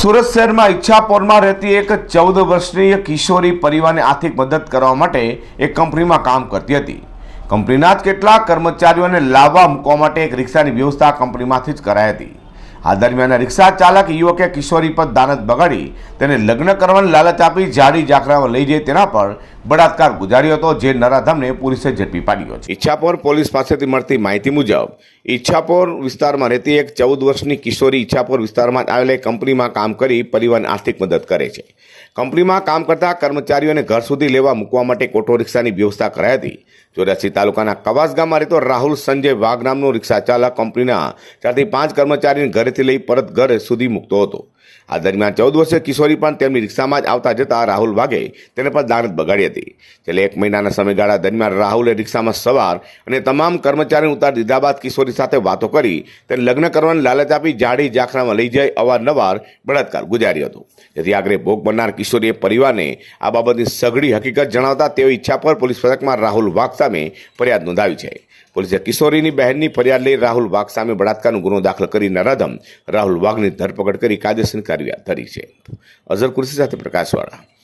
સુરત શહેરમાં ઈચ્છાપોરમાં રહેતી એક ચૌદ વર્ષની કિશોરી પરિવારને આર્થિક મદદ કરવા માટે એક કંપનીમાં કામ કરતી હતી. કંપનીના જ કેટલાક કર્મચારીઓને લાવવા મૂકવા માટે એક રિક્ષાની વ્યવસ્થા કંપનીમાંથી જ કરાઈ હતી. આ દરમિયાન રિક્ષા ચાલક યુવકે કિશોરી પર દાનત બગાડી તેને લગ્ન કરવાની લાલચ આપી જાડી જાખરામાં લઈ જઈ તેના પર બળાત્કાર ગુજાર્યો હતો, જે નરાધમને પોલીસે ઝડપી પાડ્યો છે. ઈચ્છાપોર પોલીસ પાસેથી મળતી માહિતી મુજબ, ઈચ્છાપોર વિસ્તારમાં રહેતી એક ચૌદ વર્ષની કિશોરી ઈચ્છાપોર વિસ્તારમાં આવેલી કંપનીમાં કામ કરી પરિવારને આર્થિક મદદ કરે છે. કંપનીમાં કામ કરતા કર્મચારીઓને ઘર સુધી લેવા મૂકવા માટે ઓટો રિક્ષાની વ્યવસ્થા કરાઈ હતી. ચોર્યાસી તાલુકાના કવાસ ગામમાં રહેતો રાહુલ સંજય વાઘ નામનો રિક્ષા ચાલક કંપનીના ચારથી પાંચ કર્મચારીને ઘરેથી લઈ પરત ઘર સુધી મૂકતો હતો. આ દરમિયાન ચૌદ વર્ષીય કિશોરી પણ તેમની રિક્ષામાં જ આવતા જતા રાહુલ વાઘે તેને પર દાનત બગાડી હતી. છેલ્લે એક મહિનાના સમયગાળા દરમિયાન રાહુલે રિક્ષામાં સવાર અને તમામ કર્મચારીને ઉતાર દીધા બાદ કિશોરી સાથે વાતો કરી તેને લગ્ન કરવાની લાલચ આપી જાડી જાખરામાં લઈ જઈ અવારનવાર બળાત્કાર ગુજાર્યો હતો. જેથી આખરે ભોગ બનનાર કિશોરીએ પરિવારને આ બાબતની સઘળી હકીકત જણાવતા તેઓ ઈચ્છા પર પોલીસ મથકમાં રાહુલ વાઘ સામે ફરિયાદ નોંધાવી છે. પોલીસે કિશોરીની બહેનની ફરિયાદ લઈ રાહુલ વાઘ સામે બળાત્કારનો ગુનો દાખલ કરી નરાધમ રાહુલ વાઘની ધરપકડ કરી કાયદેસરની કાર્યવાહી ધરી છે. અઝર કુર્સી સાથે પ્રકાશવાળા.